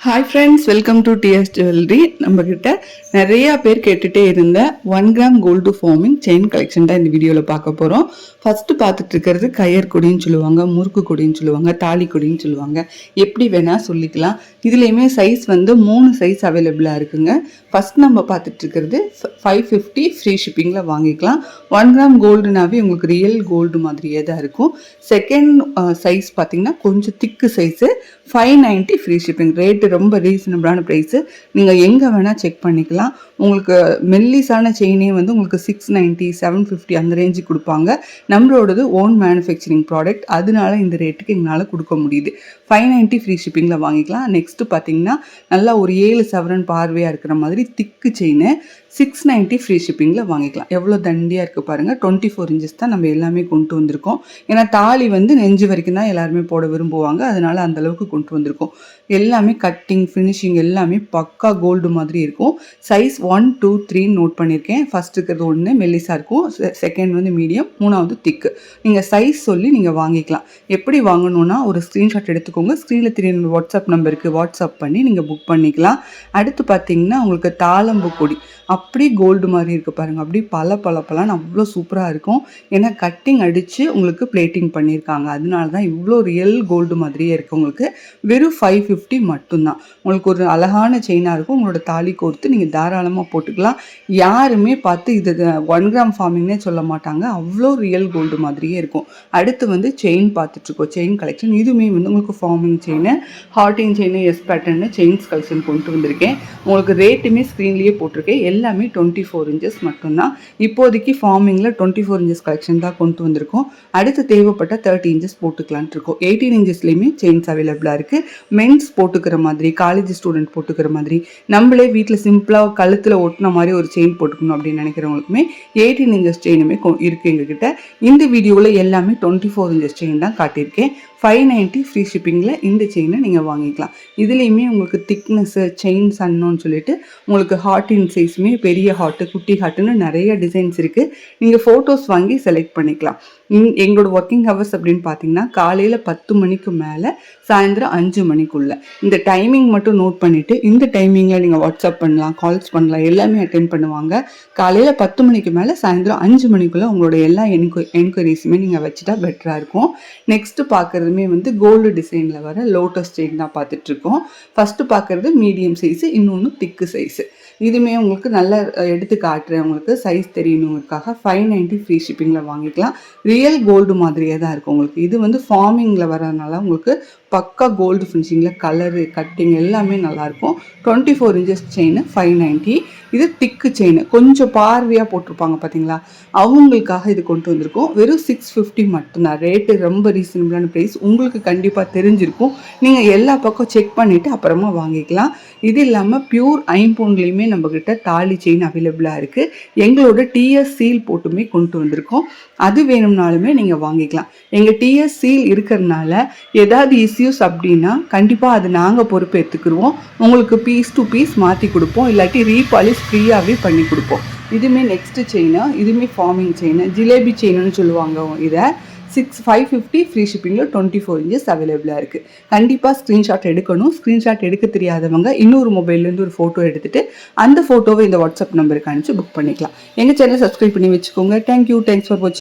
Hi friends welcome to DS jewellery நம்ம கிட்ட நிறைய பேர் கேட்டுட்டே இருந்த one gram gold forming chain collection தான் இந்த வீடியோவில் பார்க்க போகிறோம் ஃபர்ஸ்ட் பார்த்துட்டு இருக்கிறது கயர் கொடின்னு சொல்லுவாங்க முறுக்கு கொடின்னு சொல்லுவாங்க தாலி கொடின்னு சொல்லுவாங்க. எப்படி வேணால் சொல்லிக்கலாம். இதுலேயுமே சைஸ் வந்து மூணு சைஸ் அவைலபிளாக இருக்குங்க. ஃபர்ஸ்ட் நம்ம பார்த்துட்டு இருக்கிறது ஃபைவ் ஃபிஃப்டி ஃப்ரீ ஷிப்பிங்கில் வாங்கிக்கலாம். ஒன் கிராம் கோல்டுனாவே உங்களுக்கு ரியல் கோல்டு மாதிரியே தான் இருக்கும். செகண்ட் சைஸ் பார்த்தீங்கன்னா கொஞ்சம் thick size five ninety free shipping rate ரொம்ப ரீசனபிளான ப்ரைஸு நீங்கள் எங்கே வேணால் செக் பண்ணிக்கலாம். உங்களுக்கு மெல்லிஸான செயினே வந்து உங்களுக்கு சிக்ஸ் நைன்ட்டி செவன் ஃபிஃப்டி அந்த ரேஞ்சுக்கு கொடுப்பாங்க. நம்மளோடது ஓன் மேனுஃபேக்சரிங் ப்ராடக்ட் அதனால இந்த ரேட்டுக்கு எங்களால் கொடுக்க முடியுது. ஃபைவ் நைன்ட்டி ஃப்ரீ ஷிப்பிங்கில் வாங்கிக்கலாம். நெக்ஸ்ட்டு பார்த்தீங்கன்னா நல்லா ஒரு ஏழு சவரன் பார்வையாக இருக்கிற மாதிரி thick chain six ninety free ஷிப்பிங்கில் வாங்கிக்கலாம். எவ்வளோ தண்டியாக இருக்குது பாருங்கள் டுவெண்ட்டி ஃபோர் இன்ச்சஸ் தான் நம்ம எல்லாமே கொண்டு வந்திருக்கோம். ஏன்னா தாலி வந்து நெஞ்சு வரைக்கும் தான் எல்லாருமே போட விரும்புவாங்க. அதனால அந்தளவுக்கு கொண்டு வந்திருக்கோம். எல்லாமே கட் கட்டிங் ஃபினிஷிங் எல்லாமே பக்கா கோல்டு மாதிரி இருக்கும். சைஸ் ஒன் டூ த்ரீன்னு நோட் பண்ணியிருக்கேன். ஃபர்ஸ்ட் இருக்கிறது ஒன்று மெல்லிஸாக இருக்கும். செகண்ட் வந்து மீடியம் மூணாவது திக்கு நீங்கள் சைஸ் சொல்லி நீங்கள் வாங்கிக்கலாம். எப்படி வாங்கணும்னா ஒரு ஸ்க்ரீன்ஷாட் எடுத்துக்கோங்க. ஸ்க்ரீனில் தெரியும் வாட்ஸ்அப் நம்பருக்கு வாட்ஸ்அப் பண்ணி நீங்கள் புக் பண்ணிக்கலாம். அடுத்து பார்த்தீங்கன்னா உங்களுக்கு தாளம்பு கொடி. அப்படி கோல்டு மாதிரி இருக்குது பாருங்கள் அப்படி பல பல பலன்னு அவ்வளோ சூப்பராக இருக்கும். ஏன்னா கட்டிங் அடித்து உங்களுக்கு பிளேட்டிங் பண்ணியிருக்காங்க. அதனால தான் இவ்வளோ ரியல் கோல்டு மாதிரியே இருக்குது உங்களுக்கு. வெறும் ஃபைவ் ஃபிஃப்டி மட்டும்தான். உங்களுக்கு ஒரு அழகான செயினாக இருக்கும். உங்களோட தாலி கோர்த்து நீங்கள் தாராளமாக போட்டுக்கலாம். யாருமே பார்த்து இது ஒன் கிராம் ஃபார்மிங்னே சொல்ல மாட்டாங்க. அவ்வளோ ரியல் கோல்டு மாதிரியே இருக்கும். அடுத்து வந்து செயின் பார்த்துட்ருக்கோம். செயின் கலெக்ஷன் இதுவுமே வந்து உங்களுக்கு forming chain Harding chain S pattern chains collection கொண்டு வந்திருக்கேன். உங்களுக்கு ரேட்டுமே ஸ்க்ரீன்லேயே போட்டிருக்கேன். எல்லாமே டுவெண்ட்டி ஃபோர் இன்ச்சஸ் மட்டும்தான். இப்போதைக்கு ஃபார்மிங்கில் டுவெண்ட்டி ஃபோர் இன்ச்சஸ் கலெக்ஷன் தான் கொண்டு வந்திருக்கோம். அடுத்து தேவைப்பட்ட தேர்ட்டி இன்ச்சஸ் போட்டுக்கலான்ட்டு இருக்கோம் எயிட்டீன் இன்ச்சஸ்லேயுமே செயின்ஸ் அவைலபிளாக இருக்குது மென்ஸ் போட்டுக்கிற மாதிரி காலேஜ் ஸ்டூடெண்ட் போட்டுக்கிற மாதிரி நம்மளே வீட்டில் சிம்பிளாக கழுத்தில் ஒட்டின மாதிரி ஒரு செயின் போட்டுக்கணும் அப்படின்னு நினைக்கிறவங்களுக்குமே எயிட்டீன் இன்ச்சஸ் செயினுமே இருக்குது எங்ககிட்ட. இந்த வீடியோவில் எல்லாமே டுவெண்ட்டி ஃபோர் இன்ச்சஸ் செயின் தான் காட்டியிருக்கேன். ஃபைவ் நைன்ட்டி ஃப்ரீ ஷிப்பிங்கில் இந்த செயினை நீங்கள் வாங்கிக்கலாம். இதுலேயுமே உங்களுக்கு திக்னஸ்ஸு செயின் சன்னோன்னு சொல்லிட்டு உங்களுக்கு ஹார்ட் இன் சைஸுமே பெரிய ஹார்ட்டு குட்டி ஹார்ட்டுன்னு நிறைய டிசைன்ஸ் இருக்குது நீங்கள் ஃபோட்டோஸ் வாங்கி செலக்ட் பண்ணிக்கலாம். எங்களோட ஒர்க்கிங் ஹவர்ஸ் அப்படின்னு பார்த்தீங்கன்னா காலையில் பத்து மணிக்கு மேலே சாயந்தரம் அஞ்சு மணிக்குள்ளே. இந்த டைமிங் மட்டும் நோட் பண்ணிவிட்டு இந்த டைமிங்கில் நீங்கள் வாட்ஸ்அப் பண்ணலாம் கால்ஸ் பண்ணலாம் எல்லாமே அட்டென்ட் பண்ணுவாங்க. காலையில் பத்து மணிக்கு மேலே சாயந்தரம் அஞ்சு மணிக்குள்ளே உங்களோட எல்லா என்கொ என்கொயரிஸுமே நீங்கள் வச்சுட்டா பெட்டராக இருக்கும். நெக்ஸ்ட்டு பார்க்குறதுமே வந்து கோல்டு டிசைனில் வர லோட்டஸ் செயின் தான் பார்த்துட்ருக்கோம். ஃபஸ்ட்டு பார்க்குறது மீடியம் சைஸு இன்னொன்று திக்கு சைஸு இதுவுமே உங்களுக்கு நல்லா எடுத்து காட்டுறேன். உங்களுக்கு சைஸ் தெரியணுங்கிறதுக்காக ஃபைவ் நைன்ட்டி ஃப்ரீ ஷிப்பிங்கில் வாங்கிக்கலாம். ரியல் கோல்டு மாதிரியே தான் இருக்கும் உங்களுக்கு. இது வந்து ஃபார்மிங்கில் வரதுனால உங்களுக்கு பக்கா கோல்டு ஃபினிஷிங்கில் கலரு கட்டிங் எல்லாமே நல்லாயிருக்கும் twenty four inches chain five ninety இது திக்கு செயின் கொஞ்சம் பார்வையாக போட்டிருப்பாங்க பார்த்தீங்களா அவங்களுக்காக இது கொண்டு வந்திருக்கோம். வெறும் சிக்ஸ் ஃபிஃப்டி மட்டும்தான். ரேட்டு ரொம்ப ரீசனபிளான ப்ரைஸ் உங்களுக்கு கண்டிப்பாக தெரிஞ்சிருக்கும். நீங்கள் எல்லா பக்கம் செக் பண்ணிவிட்டு அப்புறமா வாங்கிக்கலாம். இது இல்லாமல் பியூர் ஐம்பவுண்ட்லேயுமே நம்மக்கிட்ட தாலி செயின் அவைலபிளாக இருக்குது எங்களோட டிஎஸ் சீல் போட்டுமே கொண்டு வந்திருக்கோம். அது வேணும்னாலுமே நீங்கள் வாங்கிக்கலாம். எங்கள் டிஎஸ் சீல் இருக்கிறதுனால ஏதாவது இஸ்யூஸ் அப்படின்னா கண்டிப்பாக அது நாங்கள் பொறுப்பேற்றுக்குருவோம் உங்களுக்கு பீஸ் டு பீஸ் மாற்றி கொடுப்போம். இல்லாட்டி ரீபாலிஷ் ஃப்ரீயாகவே பண்ணி கொடுப்போம். இதுவுமே நெக்ஸ்ட்டு செயினு இதுவுமே ஃபார்மிங் செயின் ஜிலேபி செயின்னு சொல்லுவாங்க இதை. சிக்ஸ் ஃபைவ் ஃபிஃப்டி ஃப்ரீ ஷிப்பிங்கில் டுவெண்ட்டி ஃபோர் இன்ச்சஸ் அவைலபிளாக இருக்குது கண்டிப்பாக ஸ்க்ரீன்ஷாட் எடுக்கணும். ஸ்க்ரீன்ஷாட் எடுக்க தெரியாதவங்க இன்னொரு மொபைல்லேருந்து ஒரு ஃபோட்டோ எடுத்துகிட்டு அந்த ஃபோட்டோவை இந்த வாட்ஸ்அப் நம்பருக்கு அனுப்பிச்சு புக் பண்ணிக்கலாம். எங்கள் சேனல் சப்ஸ்கிரைப் பண்ணி வச்சுக்கோங்க. தேங்க்யூ தேங்க்ஸ் ஃபார் வாட்சிங்